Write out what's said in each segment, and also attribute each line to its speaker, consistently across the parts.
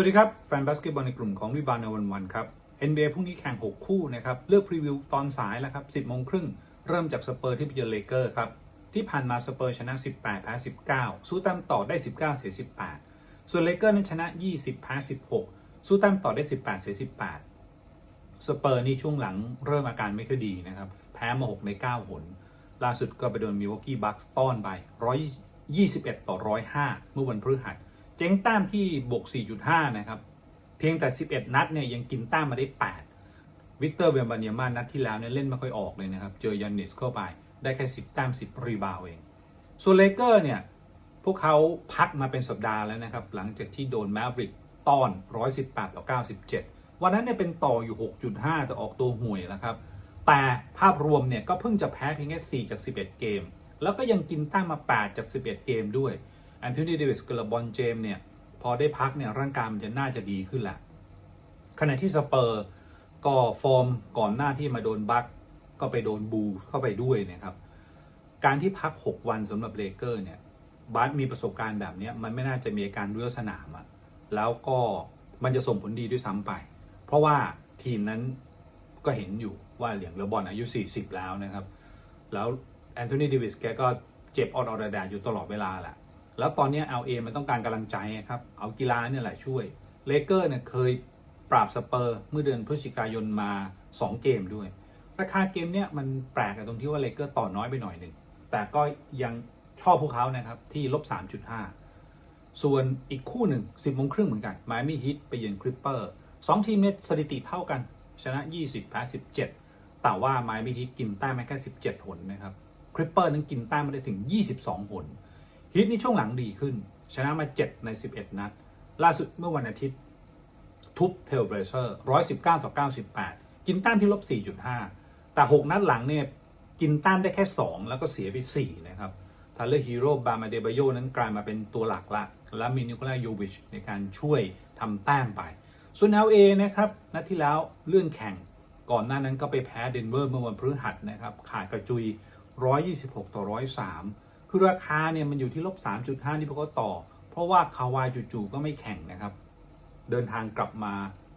Speaker 1: วัสดีครับ แฟนบาสเกตบอลในกลุ่มของรีบาวในวันวันครับ NBA พรุ่งนี้แข่ง 6 คู่นะครับ เลือกพรีวิวตอนสายแล้วครับ 10โมงครึ่ง เริ่มจากสเปอร์ที่ไปเยือนเลเกอร์ครับ ที่ผ่านมาสเปอร์ชนะ 18 แพ้ 19 สู้ต้มต่อได้ 19 เสีย 18 ส่วนเลเกอร์นั้นชนะ 20 แพ้ 16 สู้ต้มต่อได้ 18 เสีย 18 สเปอร์นี่ช่วงหลังเริ่มอาการไม่ค่อยดีนะครับ แพ้มา 6 ใน 9 หน ล่าสุดก็ไปโดนมิวอกกี้บัคส์ต้อนไป121 ต่อ 105 เมื่อวันพฤหัส เจ๊งแต้มที่บวก 4.5 นะครับ เพียงแต่ 11 นัดเนี่ยยังกินแต้มมาได้ 8 วิกเตอร์เวมบาเนียมานัดที่แล้วเนี่ยเล่นไม่ค่อยออกเลยนะครับ เจอยันนิสเข้าไปได้แค่ 10 แต้ม 10 รีบาวเอง ส่วนเลเกอร์เนี่ย พวกเขาพักมาเป็นสัปดาห์แล้วนะครับ หลังจากที่โดนแมวริกต้อน 118 ต่อ 97 วันนั้นเนี่ยเป็นต่ออยู่ 6.5 แต่ออกตัวห่วยแล้วครับ แต่ภาพรวมเนี่ยก็เพิ่งจะแพ้เพียงแค่ 4 จาก 11 เกม แล้วก็ยังกินแต้มมา 8 จาก 11 เกมด้วย แอนโทนีเดวิสกับเบอนเจมเนี่ยพอได้พักเนี่ยร่างกายมันจะน่าจะดีขึ้นแหละขณะที่สเปอร์ก็ฟอร์มก่อนหน้าที่มาโดนบัคก็ไปโดนบูเข้าไปด้วยนะครับ การที่พัก 6 วันสำหรับเลเกอร์เนี่ยบัสมีประสบการณ์แบบเนี้ยมันไม่น่าจะมีอาการเรือสนามอะแล้วก็มันจะส่งผลดีด้วยซ้ำไป เพราะว่าทีมนั้นก็เห็นอยู่ว่าเหลียงเลบอลอายุ 40 แล้วนะครับ แล้วแอนโทนีเดวิสแกก็เจ็บออดออดแดดอยู่ตลอดเวลาแหละ แล้วตอนนี้ LA มันต้องการกำลังใจครับ เอากีฬาเนี่ยแหละช่วย เลเกอร์เนี่ยเคยปราบสเปอร์เมื่อเดือนพฤศจิกายนมา 2 เกมด้วย ราคาเกมเนี่ยมันแปลกตรงที่ว่าเลเกอร์ต่อน้อยไปหน่อยหนึ่ง แต่ก็ยังชอบพวกเขานะครับที่ลบ 3.5 ส่วนอีกคู่หนึ่ง 10โมงครึ่งเหมือนกันไมอามี่ฮิตไปเยือนคริปเปอร์สองทีมเนี่ยสถิติเท่ากัน ชนะ 20แพ้17 แต่ว่าไมอามี่ฮิตกินแต้มมาแค่ 17 หนนะครับคริปเปอร์นั้นกินแต้มมาได้ถึง 22 หน ฮิตนี่ช่วงหลังดีขึ้น ชนะมา 7 ใน 11 นัด ล่าสุดเมื่อวันอาทิตย์ ทุบเทลเบรเซอร์119 ต่อ 98 กินต้มที่ลบ 4.5 แต่ 6 นัดหลังเนี่ยกินต้มได้แค่ 2 แล้วก็เสียไป 4 นะครับทาเลอร์ฮีโร่บามาเดบาโยนั้นกลายมาเป็นตัวหลักละ และมีนิโคลาโยวิชในการช่วยทำแต้มไป ส่วน LA นะครับนัดที่แล้วเลื่อนแข่งก่อนหน้านั้นก็ไปแพ้เดนเวอร์เมื่อวันพฤหัสนะครับ ขาดกระจุย 126 ต่อ 103 คือราคาเนี่ยมันอยู่ที่ลบ 3.5 ที่พวกเขาต่อ เพราะว่าคาวายจู่ๆก็ไม่แข่งนะครับ เดินทางกลับมา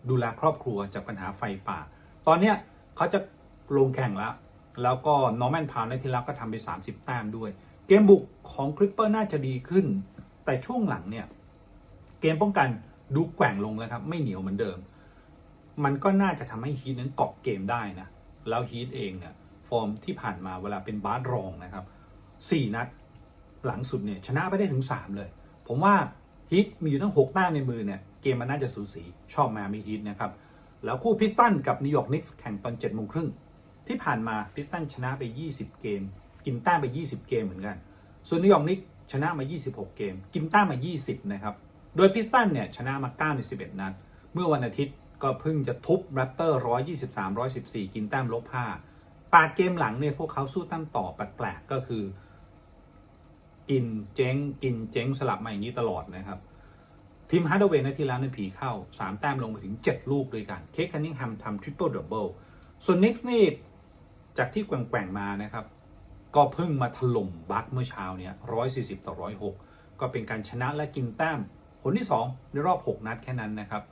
Speaker 1: ดูแลครอบครัวจากปัญหาไฟป่า ตอนเนี้ยเขาจะลงแข่งแล้ว แล้วก็นอร์แมนพาวในที่แล้วก็ทำไป 30 แต้มด้วย เกมบุกของคริปเปอร์น่าจะดีขึ้น แต่ช่วงหลังเนี่ย เกมป้องกันดูแกว่งลงแล้วครับ ไม่เหนียวเหมือนเดิม มันก็น่าจะทำให้ฮีทนั้นเกาะเกมได้นะ แล้วฮีทเองเนี่ยฟอร์มที่ผ่านมาเวลาเป็นบาสรองนะครับสี่นัด หลังสุดเนี่ยชนะไปได้ถึง 3 เลย ผมว่าฮีทมีอยู่ทั้ง 6 แต้มในมือเนี่ยเกมมันน่าจะสูสีชอบมามีฮีทนะครับ แล้วคู่พิสตันกับนิวยอร์กนิกส์แข่งตอน7จ็ดโมงครึ่งที่ผ่านมาพิสตันชนะไป 20 เกม กินแต้มไป 20 เกมเหมือนกัน ส่วนนิวยอร์กนิกส์ชนะมา 26 เกม กินแต้มมา 20 นะครับ โดยพิสตันเนี่ยชนะมา 9 ใน 11 นัด เมื่อวันอาทิตย์ก็เพิ่งจะทุบแรปเตอร์ 123 114 กินแต้มลบ 5 8 เกมหลังเนี่ยพวกเขาสู้แต้มต่อแปลกๆก็คือ กินเจ๊งกินเจ๊งสลับมาอย่างนี้ตลอดนะครับทีมฮาร์ดเวย์ในที่แล้วในผีเข้า 3 แต้มลงไปถึง 7 ลูกด้วยกันเคคคันนิงแฮมทำทริปเปิลดับเบิลส่วนนิกส์นี่จากที่แกว่งๆมานะครับ ก็เพิ่งมาถล่มบัคเมื่อเช้าเนี้ย140 ต่อ 106 ก็เป็นการชนะและกินแต้มผลที่ 2 ในรอบ 6 นัดแค่นั้นนะครับ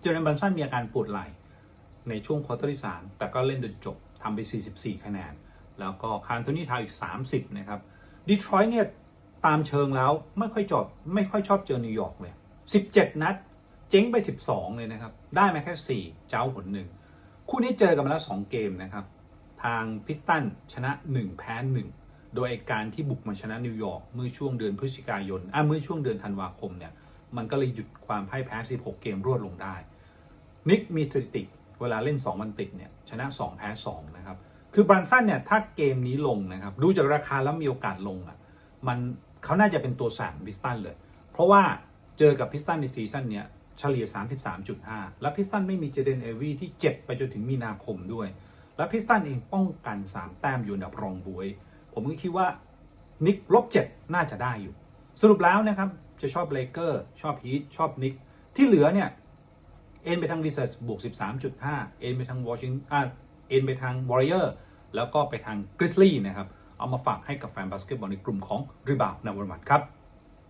Speaker 1: เจอร์แดนบันสันมีอาการปวดไหล่ในช่วงควอเตอร์ที่3แต่ก็เล่นจนจบทำไป 44 คะแนน แล้วก็คาร์โทนี่ทาวอีก 30 นะครับ ดีทรอยต์เนี่ยตามเชิงแล้วไม่ค่อยจอดไม่ค่อยชอบเจอนิวยอร์กเลย 17 นัด เจ๊งไป 12 เลยนะครับ ได้มาแค่ 4 เจ้าผลหนึ่งคู่นี้เจอกันมาแล้ว 2 เกมนะครับ ทางพิสตันชนะ 1 แพ้ 1 โดยการที่บุกมาชนะนิวยอร์กเมื่อช่วงเดือนพฤศจิกายนอะเมื่อช่วงเดือนธันวาคมเนี่ยมันก็เลยหยุดความพ่ายแพ้ 16 เกมรวดลงได้นิกมีสถิติเวลาเล่น 2 วันติดเนี่ยชนะ 2 แพ้ 2 นะครับ คือบรันสันเนี่ยถ้าเกมนี้ลงนะครับ ดูจากราคาแล้วมีโอกาสลงอะมันเขาน่าจะเป็นตัวสามพิสตันเลย เพราะว่าเจอกับพิสตันในซีซั่นเนี้ยเฉลี่ย 33.5 และพิสตันไม่มีเจเดนเอวีที่เจ็บไปจนถึงมีนาคมด้วย และพิสตันเองป้องกัน 3 แต้มอยู่อันรองบวยผมก็คิดว่านิกลบ7น่าจะได้อยู่ สรุปแล้วนะครับจะชอบเลเกอร์ชอบฮีทชอบนิกที่เหลือเนี่ย เอ็นไปทางรีเสิร์ชบวก 13.5 เอ็นไปทางวอชิง เอ็นไปทางวอริเออร์แล้วก็ไปทางกริซลี่นะครับ เอามาฝากให้กับแฟนบาสเกตบอลในกลุ่มของรีบาวในวันวันครับ